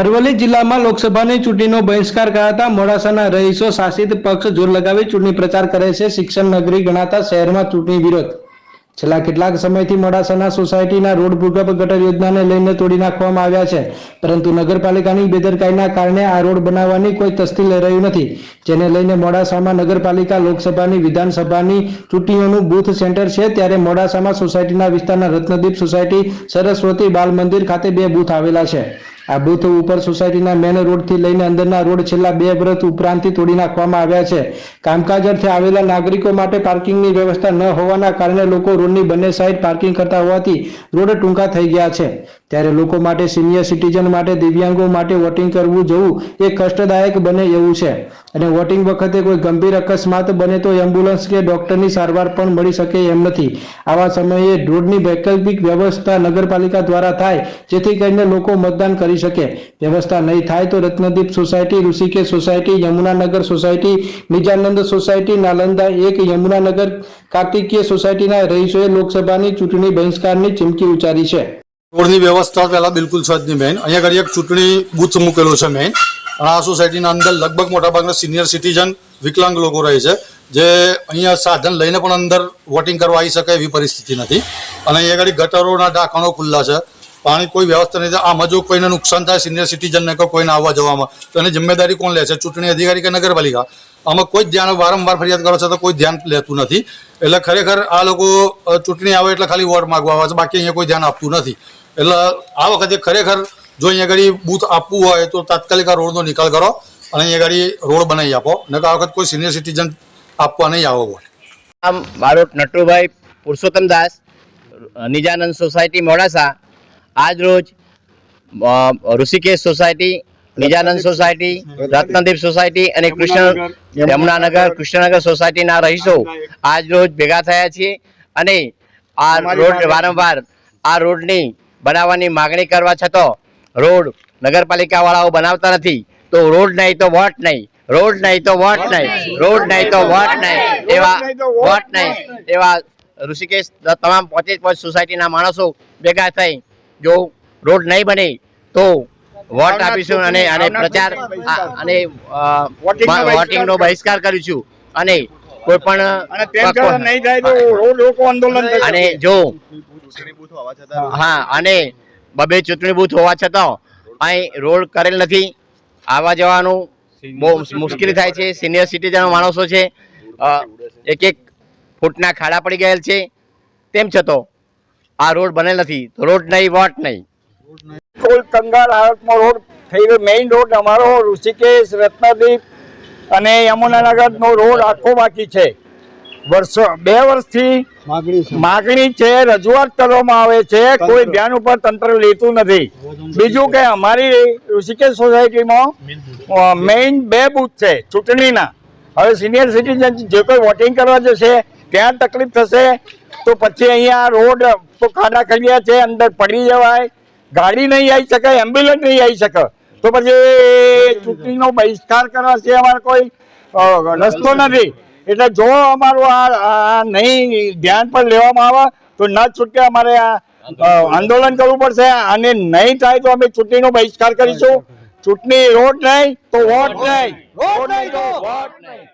અરવલ્લી જિલ્લામાં લોકસભાની ચૂંટણીનો બહિષ્કાર કરાતા મોડાસાના રહીશો શાસિત પક્ષ જોર લગાવી ચૂંટણી પ્રચાર કરે છે. શિક્ષણ નગરી ગણાતા શહેરમાં ચૂંટણી વિરોધ. છેલ્લા કેટલાક સમયથી મોડાસાના સોસાયટીના રોડ ભૂગર્ભ ગટર યોજનાને લઈને તોડી નાખવામાં આવ્યા છે. પરંતુ નગરપાલિકાની બેદરકારીના કારણે આ રોડ બનાવવાની કોઈ તસ્તી લઈ રહ્યું નથી. જેને લઈને મોડાસામાં નગરપાલિકા લોકસભાની વિધાનસભાની ચૂંટણીઓનું બૂથ સેન્ટર છે. ત્યારે મોડાસામાં સોસાયટીના વિસ્તારના રત્નદીપ સોસાયટી, સરસ્વતી બાલ મંદિર ખાતે બે બૂથ આવેલા છે. આ બૂથ ઉપર સોસાયટીના મેન રોડથી લઈને અંદરના રોડ છેલ્લા બે વર્ષ ઉપરાંતથી તોડી નાખવામાં આવ્યા છે. કામકાજ અર્થે આવેલા નાગરિકો માટે પાર્કિંગની વ્યવસ્થા ન હોવાના કારણે લોકો રોડની બંને સાઈડ પાર્કિંગ કરતા હોવાથી રોડ ટૂંકા થઈ ગયા છે. ત્યારે લોકો માટે સિનિયર સિટીઝન માટે દિવ્યાંગો માટે વોટિંગ કરવું જવું એ કષ્ટદાયક બને એવું છે. અને વોટિંગ વખતે કોઈ ગંભીર અકસ્માત બને તો એમ્બ્યુલન્સ કે ડોક્ટરની સારવાર પણ મળી શકે એમ નથી. આવા સમયે રોડની વૈકલ્પિક વ્યવસ્થા નગરપાલિકા દ્વારા થાય, જેથી કરીને લોકો મતદાન કરી શકે. વ્યવસ્થા નહીં થાય તો Ratnadeep society, Rishikesh society, Yamunanagar society, Nijanand society, Nalanda એક, યમુનાનગર, કાર્તિકીય સોસાયટીના રહીશોએ લોકસભાની ચૂંટણી બહિષ્કારની ચીમકી ઉચ્ચારી છે. રોડની વ્યવસ્થા પહેલાં બિલકુલ છે જ નહીં મેન અહીંયા આગળ એક ચૂંટણી બૂથ મૂકેલો છે મેન આ સોસાયટીના અંદર લગભગ મોટાભાગના સિનિયર સિટીઝન વિકલાંગ લોકો રહે છે, જે અહીંયા સાધન લઈને પણ અંદર વોટિંગ કરવા આવી શકે એવી પરિસ્થિતિ નથી. અને અહીંયા આગળ ગટરોના ઢાંકણો ખુલ્લા છે. પાણી કોઈ વ્યવસ્થા નથી આમાં જો કોઈને નુકસાન થાય સિનિયર સિટીઝનને કે કોઈને આવવા જવામાં, તો એની જિમ્મેદારી કોણ લે છે? ચૂંટણી અધિકારી કે નગરપાલિકા? આમાં કોઈ ધ્યાન વારંવાર ફરિયાદ કરો છો તો કોઈ ધ્યાન લેતું નથી. એટલે ખરેખર આ લોકો ચૂંટણી આવે એટલે ખાલી વોટ માગવા આવે છે. બાકી અહીંયા કોઈ ધ્યાન આપતું નથી. એટલે આ વખતે ખરેખર જો અહીંયા આગળ બૂથ આપવું હોય તો તાત્કાલિક આ રોડનો નિકાલ કરો અને અહીંયા આગળ રોડ બનાવી આપો. નકર આ વખત કોઈ સિનિયર સિટીઝન આપવા નહીં આવો બોલે. આમ મારો નટુભાઈ પુરુષોત્તમ દાસ નિજાનંદ સોસાયટી મોડાસા. આજ રોજ Rishikesh society Nijanand society Ratnadeep society અને કૃષ્ણ યમુનાનગર કૃષ્ણનગર સોસાયટીના રહીશો આજ રોજ ભેગા થયા છીએ. અને આ રોડ વારંવાર આ રોડની બનાવવાની માગણી કરવા છતાં રોડ નગરપાલિકા વાળાઓ બનાવતા નથી. તો રોડ નહીં તો વોટ નહીં. રોડ નહીં તો વોટ નહીં. રોડ નહીં તો વોટ નહીં. એવા વોટ નહીં. એવા ઋષિકેશ તમામ પોતે પોચ સોસાયટીના માણસો ભેગા થઈ જો રોડ નહીં બને તો વોટ આપીશું અને અને પ્રચાર અને વોટિંગનો બહિષ્કાર કરીશું. અને કોઈ થશે. અને જો હા અને બબે ચૂંટણી બુથ હોવા છતાં અહીં રોડ કરેલ નથી. આવવા જવાનું બહુ મુશ્કેલી થાય છે. સિનિયર સિટીઝન માણસો છે. એક એક ફૂટના ખાડા પડી ગયેલ છે. તેમ છતાં આ રોડ બનેલ નથી. રોડ નહીં વોટ નહીં. ફૂલ કંગાળ હાલતમાં રોડ થઈ ગયો મેઇન રોડ અમારો ઋષિકેશ રત્નદીપ અને યમુનાનગર નો રોડ આખો બાકી છે. વર્ષો બે વર્ષથી માગણી છે. રજૂઆત કરવામાં આવે છે કોઈ ધ્યાન ઉપર તંત્ર લેતું નથી. બીજું કે અમારી ઋષિકેશ સોસાયટીમાં મેઇન બે બુથ છે ચૂંટણીના. હવે સિનિયર સિટીઝન જે કોઈ વોટિંગ કરવા જશે ત્યાં તકલીફ થશે તો પછી અહીંયા રોડ તો ખાડા ખડ્યા છે અંદર પડી જવાય. ગાડી નહીં આવી શકે એમ્બ્યુલન્સ નહીં આવી શકે. તો પછી ચૂંટણીનો બહિષ્કાર કરવા છે અમારે કોઈ રસ્તો નથી. એટલે જો અમારું આ નહીં ધ્યાન પર લેવામાં આવે તો ન છૂટકે અમારે આ આંદોલન કરવું પડશે. અને નહીં થાય તો અમે ચૂંટણીનો બહિષ્કાર કરીશું. ચૂંટણી રોડ નહીં તો વોટ નહીં તો વોટ નહીં.